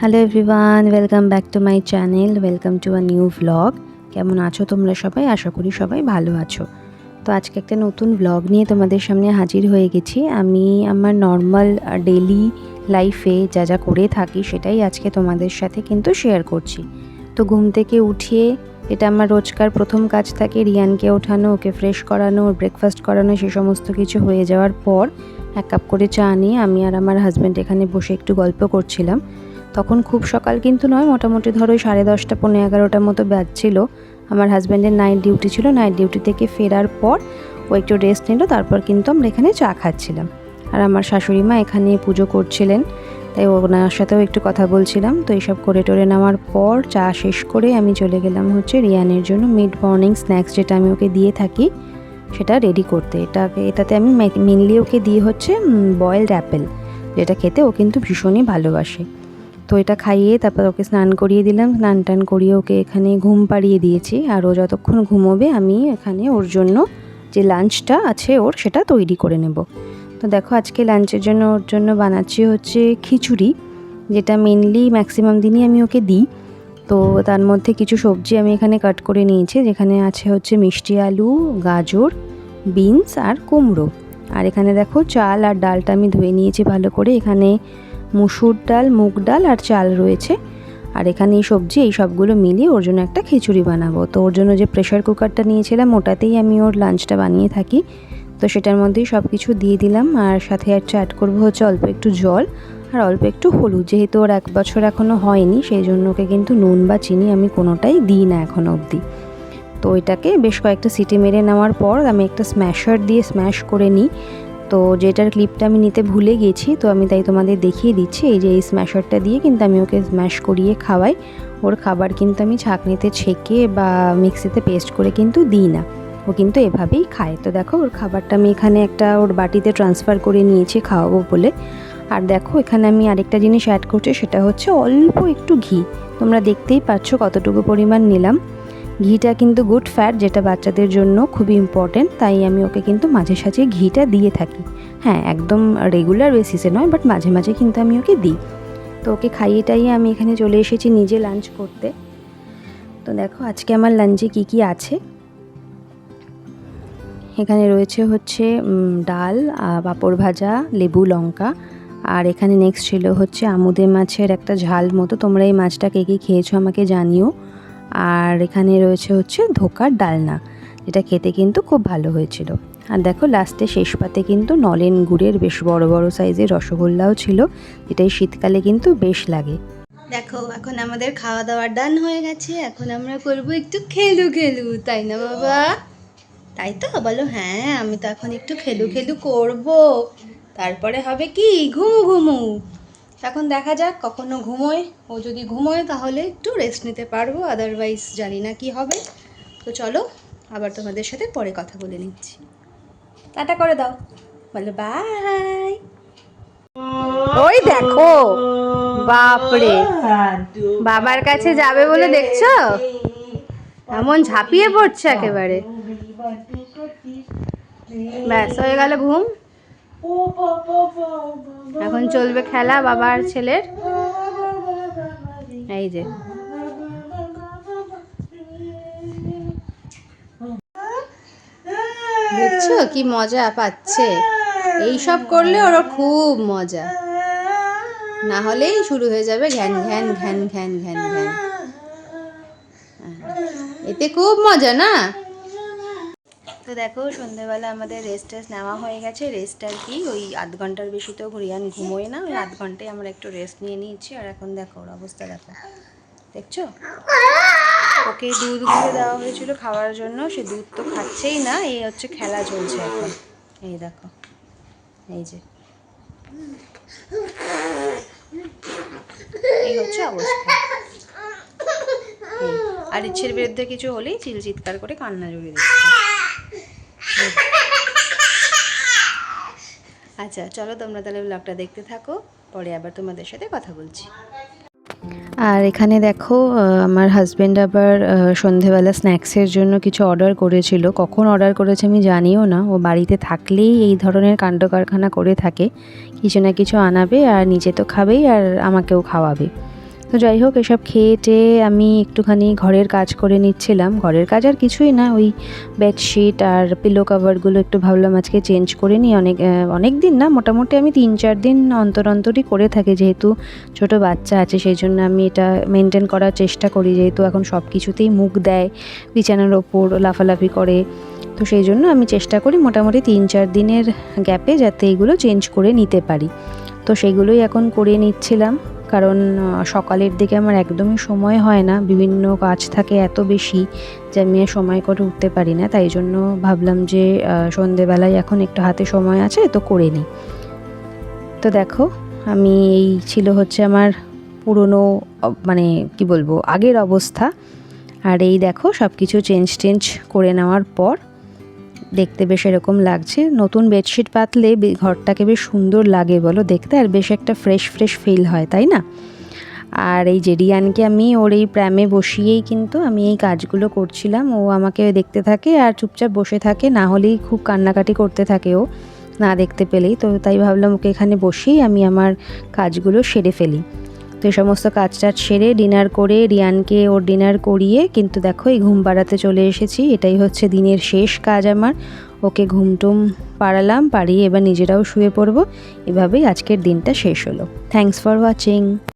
Hello everyone welcome back to my channel welcome to a new vlog কেমন আছো তোমরা সবাই? আশা করি সবাই ভালো আছো। তো আজকে একটা নতুন ভ্লগ নিয়ে তোমাদের সামনে হাজির হয়ে গেছি। আমি আমার নর্মাল ডেলি লাইফে যা যা করে থাকি সেটাই আজকে তোমাদের সাথে কিন্তু শেয়ার করছি। তো ঘুম থেকে উঠিয়ে এটা আমার রোজকার প্রথম কাজ থাকে, রিয়ানকে ওঠানো, ওকে ফ্রেশ করানো ব্রেকফাস্ট করানো, সে সমস্ত কিছু হয়ে যাওয়ার পর এক কাপ করে চা নিয়ে আমি আর আমার হাজব্যান্ড এখানে বসে একটু গল্প করছিলাম। তখন খুব সকাল কিন্তু নয়, মোটামুটি ধরো সাড়ে দশটা পনেরো এগারোটার মতো বাজছিল আমার হাজব্যান্ডের নাইট ডিউটি ছিল। নাইট ডিউটি থেকে ফেরার পর ও একটু রেস্ট নিল, তারপর কিন্তু আমরা এখানে চা খাচ্ছিলাম। আর আমার শাশুড়ি মা এখানে পুজো করছিলেন, তাই ওনার সাথেও একটু কথা বলছিলাম। তো এইসব করে টোরে নেওয়ার পর চা শেষ করে আমি চলে গেলাম হচ্ছে রিয়ানের জন্য মিড মর্নিং স্ন্যাক্স যেটা আমি ওকে দিয়ে থাকি, সেটা রেডি করতে। এটাকে এটাতে আমি মেনলি ওকে দিয়ে হচ্ছে বয়েলড অ্যাপেল যেটা খেতে ও কিন্তু ভীষণই ভালোবাসে। তো এটা খাইয়ে তারপর ওকে স্নান করিয়ে দিলাম। স্নান টান করিয়ে ওকে এখানে ঘুম পাড়িয়ে দিয়েছি। আর ও যতক্ষণ ঘুমোবে আমি এখানে ওর জন্য যে লাঞ্চটা আছে ওর সেটা তৈরি করে নেব। তো দেখো আজকে লাঞ্চের জন্য ওর জন্য বানাচ্ছি হচ্ছে খিচুড়ি, যেটা মেনলি ম্যাক্সিমাম দিনই আমি ওকে দিই। তো তার মধ্যে কিছু সবজি আমি এখানে কাট করে নিয়েছি, যেখানে আছে হচ্ছে মিষ্টি আলু, গাজর বিনস আর কুমড়ো। আর এখানে দেখো চাল আর ডালটা আমি ধুয়ে নিয়েছি ভালো করে। এখানে মুসুর ডাল, মুগ ডাল আর চাল রয়েছে। আর এখানে এই সবজি, এই সবগুলো মিলিয়ে ওর জন্য একটা খিচুড়ি বানাবো। তো ওর জন্য যে প্রেশার কুকারটা নিয়েছিলাম, ওটাতেই আমি ওর লাঞ্চটা বানিয়ে থাকি। তো সেটার মধ্যেই সব কিছু দিয়ে দিলাম। আর সাথে আর অ্যাড করব হচ্ছে অল্প একটু জল আর অল্প একটু হলুদ। যেহেতু ওর এক বছর এখনও হয়নি, সেই জন্য ওকে কিন্তু নুন বা চিনি আমি কোনোটাই দিই না এখনও অবধি। তো এটাকে বেশ কয়েকটা সিটি মেরে নেওয়ার পর আমি একটা স্ম্যাশার দিয়ে স্ম্যাশ করে নিই। তো যেটার ক্লিপটা আমি নিতে ভুলে গেছি, তো আমি তাই তোমাদের দেখিয়ে দিচ্ছি। এই যে এই স্ম্যাশারটা দিয়ে কিন্তু আমি ওকে স্ম্যাশ করিয়ে খাওয়াই। ওর খাবার কিন্তু আমি ছাঁকনিতে ছেঁকে বা মিক্সিতে পেস্ট করে কিন্তু দিই না। ও কিন্তু এভাবেই খায়। তো দেখো, ওর খাবারটা আমি এখানে একটা ওর বাটিতে ট্রান্সফার করে নিয়েছি খাওয়াবো বলে। আর দেখো, এখানে আমি আরেকটা জিনিস অ্যাড করছি, সেটা হচ্ছে অল্প একটু ঘি। তোমরা দেখতেই পাচ্ছ কতটুকু পরিমাণ নিলাম। ঘিটা কিন্তু গুড ফ্যাট যেটা বাচ্চাদের জন্য খুবই ইম্পর্টেন্ট তাই আমি ওকে কিন্তু মাঝে সাঝে ঘিটা দিয়ে থাকি। হ্যাঁ একদম রেগুলার বেসিসে নয় বাট মাঝে মাঝে কিন্তু আমি ওকে দিই। তো ওকে খাইয়ে টাইয়ে আমি এখানে চলে এসেছি নিজে লাঞ্চ করতে। তো দেখো, আজকে আমার লাঞ্চে কী কী আছে? এখানে রয়েছে হচ্ছে ডাল পাঁপড় ভাজা, লেবু, লঙ্কা। আর এখানে নেক্সট ছিল হচ্ছে আমুদে মাছের একটা ঝাল মতো। তোমরা এই মাছটা কে কে খেয়েছো আমাকে জানিও। আর এখানে রয়েছে হচ্ছে ধোকার ডালনা, যেটা খেতে কিন্তু খুব ভালো হয়েছিল। আর দেখো লাস্টে শেষ পাতে কিন্তু নলেন গুড়ের বেশ বড় বড় সাইজের রসগোল্লাও ছিল যেটাই শীতকালে কিন্তু বেশ লাগে। দেখো, এখন আমাদের খাওয়া দাওয়া ডান হয়ে গেছে, এখন আমরা করব একটু খেলু খেলু, তাই না বাবা? তাই তো? বলো হ্যাঁ আমি তো এখন একটু খেলু খেলু করব। তারপরে হবে কি? ঘুমু ঘুমু। এখন দেখা যাক, কখনো ঘুমোয়। ও যদি ঘুমোয়, তাহলে একটু রেস্ট নিতে পারব। আদারওয়াইজ জানি না কি হবে। তো চলো, আবার তোমাদের সাথে পরে কথা বলে নিচ্ছি। টাটা করে দাও। বলো বাই ওই দেখো, বাপরে। বাবার কাছে যাবে বলে দেখছ? এমন ঝাঁপিয়ে পড়ছে একেবারে। ব্যাস, হয়ে গেল ঘুম। এখন চলবে খেলা বাবার ছেলের। এই যে। দেখছ কি মজা পাচ্ছে? এইসব করলে ওর খুব মজা। না হলেই শুরু হয়ে যাবে ঘ্যান ঘ্যান ঘ্যান ঘ্যান ঘ্যান ঘ্যান। এতে খুব মজা না? তো দেখো, সন্ধেবেলা আমাদের রেস্ট টেস্ট নেওয়া হয়ে গেছে। রেস্ট আর কি, ওই আধ ঘণ্টার বেশি তো রিয়ান ঘুমোয় না, ওই আধ ঘন্টায় আমরা একটু রেস্ট নিয়ে নিয়েছি। আর এখন দেখো, ওর অবস্থা দেখো। দেখছ? ওকে দুধ গুলে দেওয়া হয়েছিল খাওয়ার জন্য, সে দুধ তো খাচ্ছেই না, এই হচ্ছে খেলা চলছে এখন। এই দেখো, এই যে। এই হচ্ছে অবস্থা। আর ইচ্ছের বিরুদ্ধে কিছু হলেই চিল চিৎকার করে কান্না জড়িয়ে দিচ্ছে আচ্ছা চলো তোমরা তাহলে ব্লগটা দেখতে থাকো, পরে আবার তোমাদের সাথে কথা বলছি। আর এখানে দেখো আমার হাজব্যান্ড আবার সন্ধেবেলা স্ন্যাক্সের জন্য কিছু অর্ডার করেছিল। কখন অর্ডার করেছে আমি জানিও না। ও বাড়িতে থাকলেই এই ধরনের কাণ্ড কারখানা করে থাকে। কিছু না কিছু আনাবে আর নিজে তো খাবেই আর আমাকেও খাওয়াবে। তো যাই হোক, এসব খেয়ে টেয়ে আমি একটুখানি ঘরের কাজ করে নিচ্ছিলাম। ঘরের কাজ আর কিছুই না, ওই বেডশিট আর পিলো কাভারগুলো একটু ভাবলাম আজকে চেঞ্জ করে নিই। অনেক অনেক দিন না, মোটামুটি আমি তিন চার দিন অন্তর অন্তরই করে থাকি, যেহেতু ছোট বাচ্চা আছে, সেই জন্য আমি এটা মেনটেন করার চেষ্টা করি, যেহেতু এখন সব কিছুতেই মুখ দেয়, বিছানার ওপর লাফালাফি করে। তো সেই জন্য আমি চেষ্টা করি মোটামুটি তিন চার দিনের গ্যাপে যাতে এইগুলো চেঞ্জ করে নিতে পারি। তো সেগুলোই এখন করে নিচ্ছিলাম। কারণ সকালের দিকে আমার একদমই সময় হয় না। বিভিন্ন কাজ থাকে এত বেশি যে আমি আর সময় করে উঠতে পারি না। তাই জন্য ভাবলাম যে সন্ধেবেলায় এখন একটু হাতে সময় আছে তো করে নিই। তো দেখো, আমি এই ছিল হচ্ছে আমার পুরনো মানে কি বলব, আগের অবস্থা। আর এই দেখো সব কিছু চেঞ্জ টেঞ্জ করে নেওয়ার পর দেখতে বেশ এরকম লাগছে। নতুন বেডশিট পাতলে ঘরটাকে বেশ সুন্দর লাগে বলো দেখতে, আর বেশ একটা ফ্রেশ ফ্রেশ ফিল হয়, তাই না? আর এই জেডিয়ানকে আমি ওর এই প্র্যামে বসিয়েই কিন্তু আমি এই কাজগুলো করছিলাম। ও আমাকে দেখতে থাকে আর চুপচাপ বসে থাকে, না হলেই খুব কান্নাকাটি করতে থাকে ও, না দেখতে পেলেই। তো তাই ভাবলাম ওকে এখানে বসেই আমি আমার কাজগুলো সেরে ফেলি। তো এই সমস্ত কাজ টাজ সেরে ডিনার করে রিয়ানকে ওর ডিনার করিয়ে কিন্তু দেখো এই ঘুম পাড়াতে চলে এসেছি। এটাই হচ্ছে দিনের শেষ কাজ আমার। ওকে ঘুমটুম পাড়ালাম, পাড়িয়ে এবার নিজেরাও শুয়ে পড়ব। এভাবেই আজকের দিনটা শেষ হলো। Thanks for watching